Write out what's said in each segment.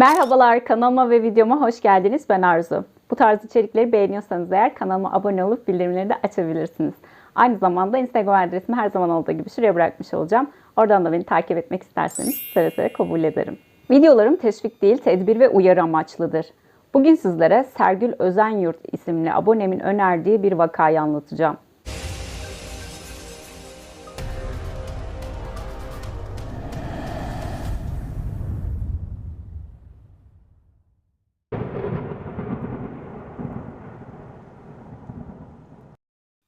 Merhabalar kanalıma ve videoma hoş geldiniz. Ben Arzu. Bu tarz içerikleri beğeniyorsanız eğer kanalıma abone olup bildirimleri de açabilirsiniz. Aynı zamanda Instagram adresimi her zaman olduğu gibi şuraya bırakmış olacağım. Oradan da beni takip etmek isterseniz seve seve kabul ederim. Videolarım teşvik değil, tedbir ve uyarı amaçlıdır. Bugün sizlere Sergül Özenyurt isimli abonemin önerdiği bir vakayı anlatacağım.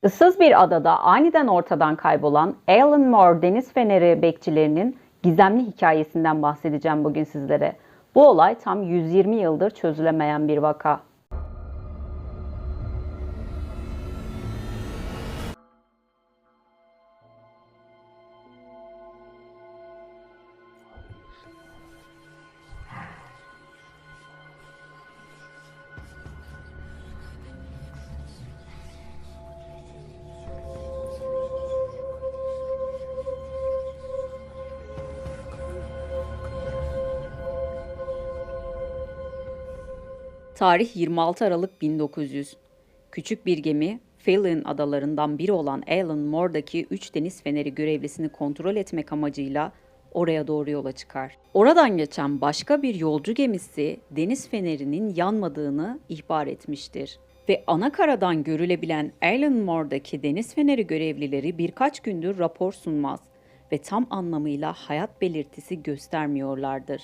Issız bir adada aniden ortadan kaybolan Alan Moore deniz feneri bekçilerinin gizemli hikayesinden bahsedeceğim bugün sizlere. Bu olay tam 120 yıldır çözülemeyen bir vaka. Tarih 26 Aralık 1900. Küçük bir gemi Phelan adalarından biri olan Alan Moore'daki 3 deniz feneri görevlisini kontrol etmek amacıyla oraya doğru yola çıkar. Oradan geçen başka bir yolcu gemisi deniz fenerinin yanmadığını ihbar etmiştir. Ve ana karadan görülebilen Alan Moore'daki deniz feneri görevlileri birkaç gündür rapor sunmaz ve tam anlamıyla hayat belirtisi göstermiyorlardır.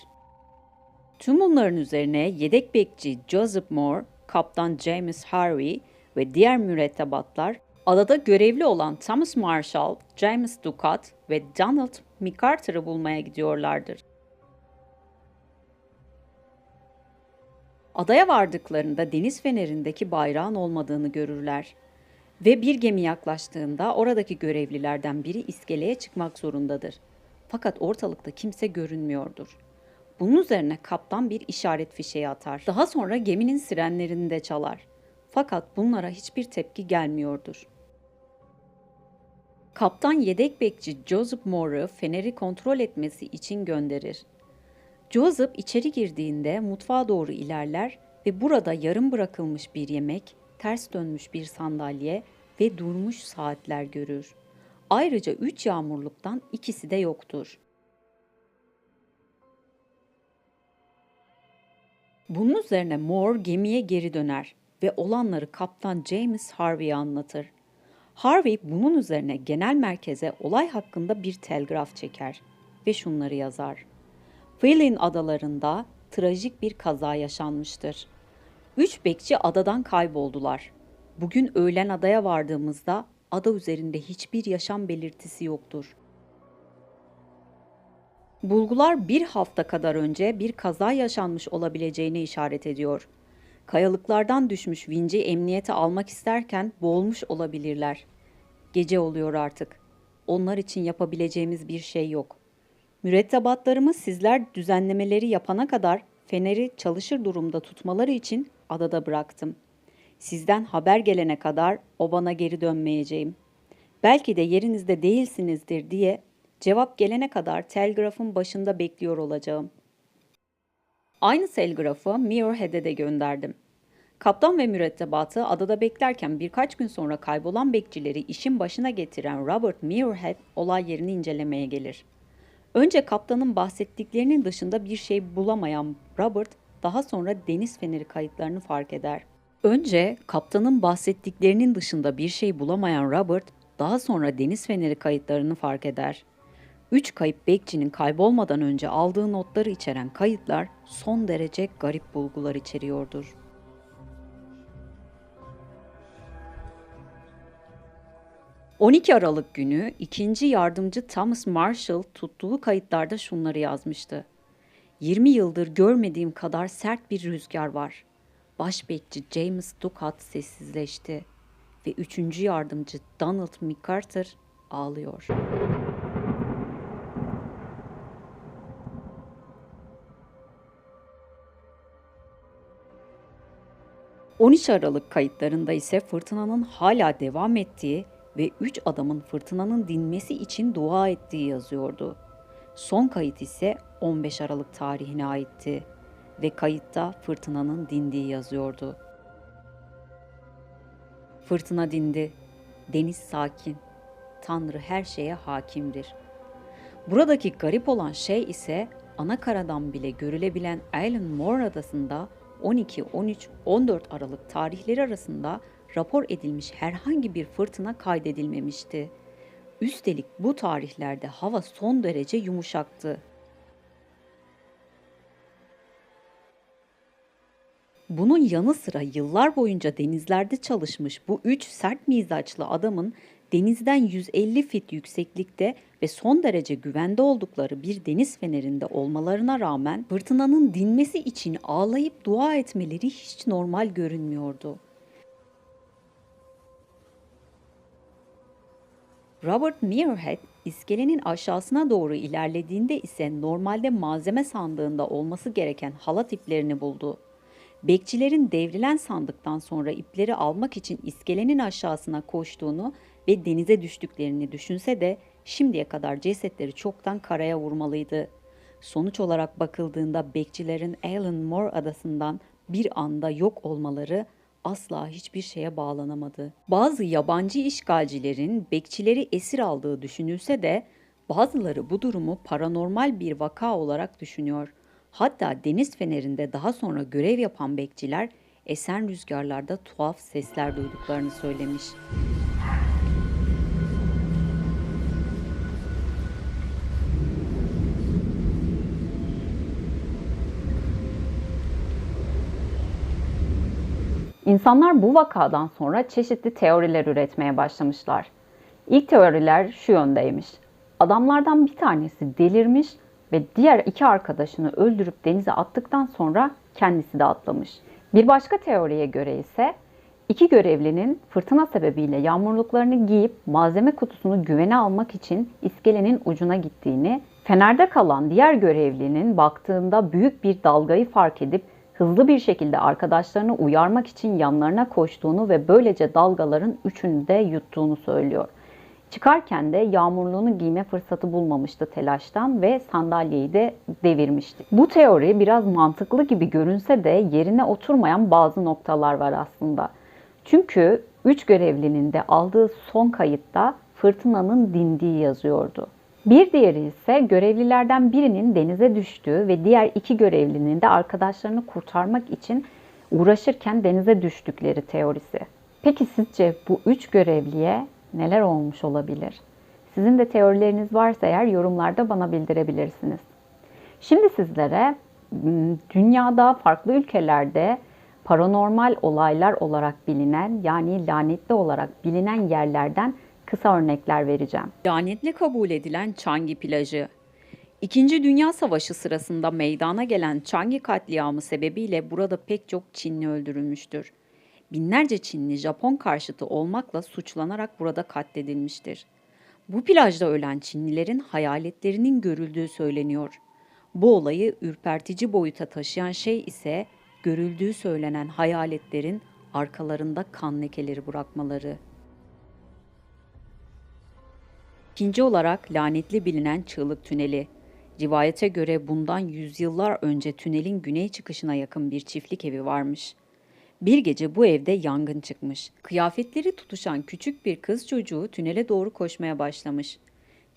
Tüm bunların üzerine yedek bekçi Joseph Moore, kaptan James Harvey ve diğer mürettebatlar adada görevli olan Thomas Marshall, James Ducat ve Donald MacArthur'ı bulmaya gidiyorlardır. Adaya vardıklarında deniz fenerindeki bayrağın olmadığını görürler. Ve bir gemi yaklaştığında oradaki görevlilerden biri iskeleye çıkmak zorundadır. Fakat ortalıkta kimse görünmüyordur. Bunun üzerine kaptan bir işaret fişeği atar. Daha sonra geminin sirenlerini de çalar. Fakat bunlara hiçbir tepki gelmiyordur. Kaptan yedek bekçi Joseph Moore'u feneri kontrol etmesi için gönderir. Joseph içeri girdiğinde mutfağa doğru ilerler ve burada yarım bırakılmış bir yemek, ters dönmüş bir sandalye ve durmuş saatler görür. Ayrıca üç yağmurluktan ikisi de yoktur. Bunun üzerine Moore gemiye geri döner ve olanları kaptan James Harvey'e anlatır. Harvey bunun üzerine genel merkeze olay hakkında bir telgraf çeker ve şunları yazar. Phelan adalarında trajik bir kaza yaşanmıştır. Üç bekçi adadan kayboldular. Bugün öğlen adaya vardığımızda ada üzerinde hiçbir yaşam belirtisi yoktur. Bulgular bir hafta kadar önce bir kaza yaşanmış olabileceğine işaret ediyor. Kayalıklardan düşmüş vinci emniyete almak isterken boğulmuş olabilirler. Gece oluyor artık. Onlar için yapabileceğimiz bir şey yok. Mürettebatlarımı sizler düzenlemeleri yapana kadar feneri çalışır durumda tutmaları için adada bıraktım. Sizden haber gelene kadar o bana geri dönmeyeceğim. Belki de yerinizde değilsinizdir diye Cevap gelene kadar telgrafın başında bekliyor olacağım. Aynı telgrafı Muirhead'e de gönderdim. Kaptan ve mürettebatı adada beklerken birkaç gün sonra kaybolan bekçileri işin başına getiren Robert Muirhead olay yerini incelemeye gelir. Önce kaptanın bahsettiklerinin dışında bir şey bulamayan Robert daha sonra deniz feneri kayıtlarını fark eder. Önce kaptanın bahsettiklerinin dışında bir şey bulamayan Robert daha sonra deniz feneri kayıtlarını fark eder. Üç kayıp bekçinin kaybolmadan önce aldığı notları içeren kayıtlar son derece garip bulgular içeriyordur. ...12 Aralık günü ikinci yardımcı Thomas Marshall tuttuğu kayıtlarda şunları yazmıştı. 20 yıldır görmediğim kadar sert bir rüzgar var. Başbekçi James Ducat sessizleşti ve üçüncü yardımcı Donald MacArthur ağlıyor. 13 Aralık kayıtlarında ise fırtınanın hala devam ettiği ve 3 adamın fırtınanın dinmesi için dua ettiği yazıyordu. Son kayıt ise 15 Aralık tarihine aitti ve kayıtta fırtınanın dindiği yazıyordu. Fırtına dindi. Deniz sakin. Tanrı her şeye hakimdir. Buradaki garip olan şey ise ana karadan bile görülebilen Island Moore adasında 12, 13, 14 Aralık tarihleri arasında rapor edilmiş herhangi bir fırtına kaydedilmemişti. Üstelik bu tarihlerde hava son derece yumuşaktı. Bunun yanı sıra yıllar boyunca denizlerde çalışmış bu üç sert mizaçlı adamın denizden 150 fit yükseklikte ve son derece güvende oldukları bir deniz fenerinde olmalarına rağmen fırtınanın dinmesi için ağlayıp dua etmeleri hiç normal görünmüyordu. Robert Muirhead iskelenin aşağısına doğru ilerlediğinde ise normalde malzeme sandığında olması gereken halat iplerini buldu. Bekçilerin devrilen sandıktan sonra ipleri almak için iskelenin aşağısına koştuğunu ve denize düştüklerini düşünse de şimdiye kadar cesetleri çoktan karaya vurmalıydı. Sonuç olarak bakıldığında bekçilerin Alan Moore adasından bir anda yok olmaları asla hiçbir şeye bağlanamadı. Bazı yabancı işgalcilerin bekçileri esir aldığı düşünülse de bazıları bu durumu paranormal bir vaka olarak düşünüyor. Hatta deniz fenerinde daha sonra görev yapan bekçiler esen rüzgarlarda tuhaf sesler duyduklarını söylemiş. İnsanlar bu vakadan sonra çeşitli teoriler üretmeye başlamışlar. İlk teoriler şu yöndeymiş. Adamlardan bir tanesi delirmiş ve diğer iki arkadaşını öldürüp denize attıktan sonra kendisi de atlamış. Bir başka teoriye göre ise iki görevlinin fırtına sebebiyle yağmurluklarını giyip malzeme kutusunu güvene almak için iskelenin ucuna gittiğini, fenerde kalan diğer görevlinin baktığında büyük bir dalgayı fark edip hızlı bir şekilde arkadaşlarını uyarmak için yanlarına koştuğunu ve böylece dalgaların üçünü de yuttuğunu söylüyor. Çıkarken de yağmurluğunu giyme fırsatı bulmamıştı telaştan ve sandalyeyi de devirmişti. Bu teori biraz mantıklı gibi görünse de yerine oturmayan bazı noktalar var aslında. Çünkü üç görevlinin de aldığı son kayıtta fırtınanın dindiği yazıyordu. Bir diğeri ise görevlilerden birinin denize düştüğü ve diğer iki görevlinin de arkadaşlarını kurtarmak için uğraşırken denize düştükleri teorisi. Peki sizce bu üç görevliye neler olmuş olabilir? Sizin de teorileriniz varsa eğer yorumlarda bana bildirebilirsiniz. Şimdi sizlere dünyada farklı ülkelerde paranormal olaylar olarak bilinen yani lanetli olarak bilinen yerlerden kısa örnekler vereceğim. Lanetli kabul edilen Changi plajı. İkinci Dünya Savaşı sırasında meydana gelen Changi katliamı sebebiyle burada pek çok Çinli öldürülmüştür. Binlerce Çinli Japon karşıtı olmakla suçlanarak burada katledilmiştir. Bu plajda ölen Çinlilerin hayaletlerinin görüldüğü söyleniyor. Bu olayı ürpertici boyuta taşıyan şey ise görüldüğü söylenen hayaletlerin arkalarında kan lekeleri bırakmaları. İkinci olarak lanetli bilinen Çığlık Tüneli. Rivayete göre bundan yüzyıllar önce tünelin güney çıkışına yakın bir çiftlik evi varmış. Bir gece bu evde yangın çıkmış. Kıyafetleri tutuşan küçük bir kız çocuğu tünele doğru koşmaya başlamış.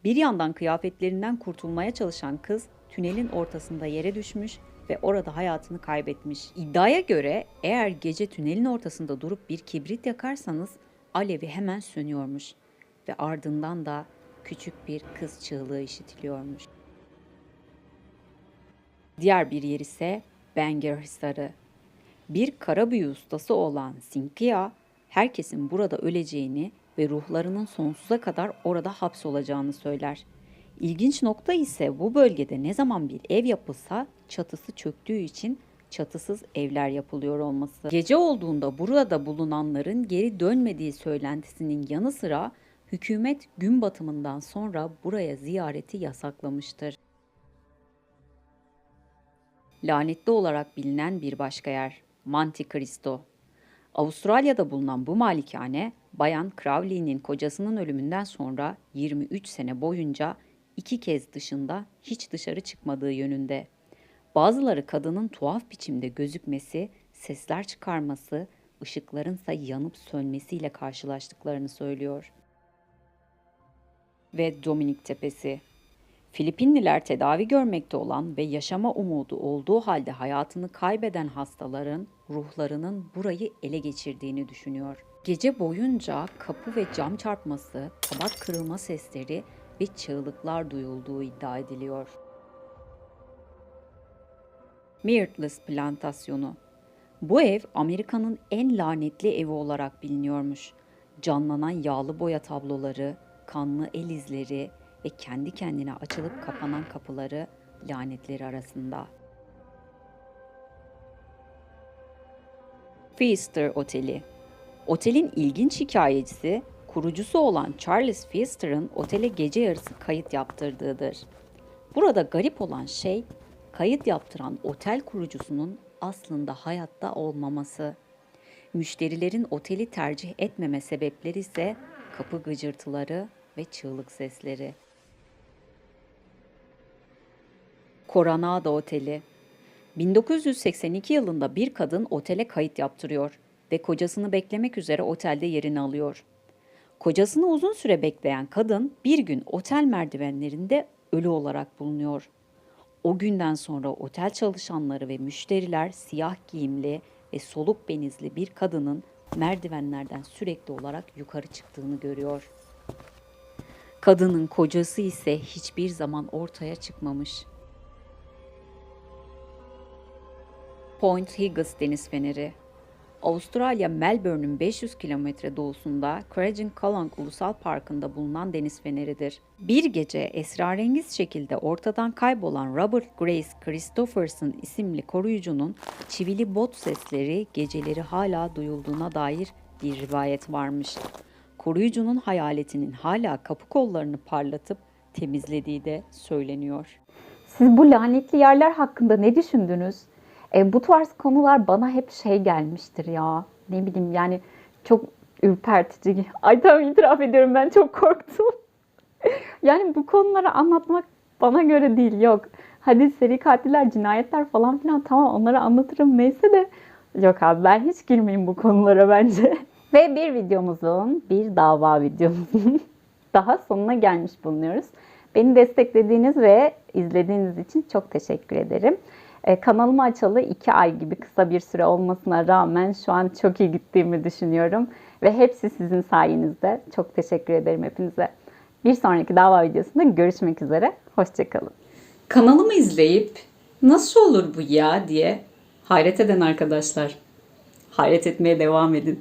Bir yandan kıyafetlerinden kurtulmaya çalışan kız tünelin ortasında yere düşmüş ve orada hayatını kaybetmiş. İddiaya göre eğer gece tünelin ortasında durup bir kibrit yakarsanız alevi hemen sönüyormuş ve ardından da küçük bir kız çığlığı işitiliyormuş. Diğer bir yer ise Bangor Hisarı. Bir kara büyü ustası olan Sinkia, herkesin burada öleceğini ve ruhlarının sonsuza kadar orada hapsolacağını söyler. İlginç nokta ise bu bölgede ne zaman bir ev yapılsa çatısı çöktüğü için çatısız evler yapılıyor olması. Gece olduğunda burada bulunanların geri dönmediği söylentisinin yanı sıra hükümet gün batımından sonra buraya ziyareti yasaklamıştır. Lanetli olarak bilinen bir başka yer, Monte Cristo. Avustralya'da bulunan bu malikane, Bayan Crowley'nin kocasının ölümünden sonra 23 sene boyunca iki kez dışında hiç dışarı çıkmadığı yönünde. Bazıları kadının tuhaf biçimde gözükmesi, sesler çıkarması, ışıklarınsa yanıp sönmesiyle karşılaştıklarını söylüyor. Ve Dominik Tepesi. Filipinliler tedavi görmekte olan ve yaşama umudu olduğu halde hayatını kaybeden hastaların ruhlarının burayı ele geçirdiğini düşünüyor. Gece boyunca kapı ve cam çarpması, tabak kırılma sesleri ve çığlıklar duyulduğu iddia ediliyor. Myrtles plantasyonu. Bu ev Amerika'nın en lanetli evi olarak biliniyormuş. Canlanan yağlı boya tabloları, kanlı el izleri ve kendi kendine açılıp kapanan kapıları lanetleri arasında. Feaster Oteli Otelin ilginç hikayecisi, kurucusu olan Charles Feaster'ın otele gece yarısı kayıt yaptırdığıdır. Burada garip olan şey, kayıt yaptıran otel kurucusunun aslında hayatta olmaması. Müşterilerin oteli tercih etmeme sebepleri ise kapı gıcırtıları ve çığlık sesleri. Coronado Oteli 1982 yılında bir kadın otele kayıt yaptırıyor ve kocasını beklemek üzere otelde yerini alıyor. Kocasını uzun süre bekleyen kadın bir gün otel merdivenlerinde ölü olarak bulunuyor. O günden sonra otel çalışanları ve müşteriler siyah giyimli ve soluk benizli bir kadının merdivenlerden sürekli olarak yukarı çıktığını görüyor. Kadının kocası ise hiçbir zaman ortaya çıkmamış. Point Higgins Deniz Feneri Avustralya Melbourne'ün 500 kilometre doğusunda Craigenglancung Ulusal Parkı'nda bulunan deniz feneridir. Bir gece esrarengiz şekilde ortadan kaybolan Robert Grace Christopherson isimli koruyucunun çivili bot sesleri geceleri hala duyulduğuna dair bir rivayet varmış. Koruyucunun hayaletinin hala kapı kollarını parlatıp temizlediği de söyleniyor. Siz bu lanetli yerler hakkında ne düşündünüz? E, bu tarz konular bana hep şey gelmiştir ya. Ne bileyim yani çok ürpertici. Ay tamam itiraf ediyorum ben çok korktum. yani bu konuları anlatmak bana göre değil yok. Hadi seri katiller, cinayetler falan filan tamam onları anlatırım neyse de yok abi ben hiç girmeyeyim bu konulara bence. Ve bir videomuzun, bir dava videomuzun daha sonuna gelmiş bulunuyoruz. Beni desteklediğiniz ve izlediğiniz için çok teşekkür ederim. E, kanalıma açalı 2 ay gibi kısa bir süre olmasına rağmen şu an çok iyi gittiğimi düşünüyorum. Ve hepsi sizin sayenizde. Çok teşekkür ederim hepinize. Bir sonraki dava videosunda görüşmek üzere. Hoşçakalın. Kanalımı izleyip nasıl olur bu ya diye hayret eden arkadaşlar. Hayret etmeye devam edin.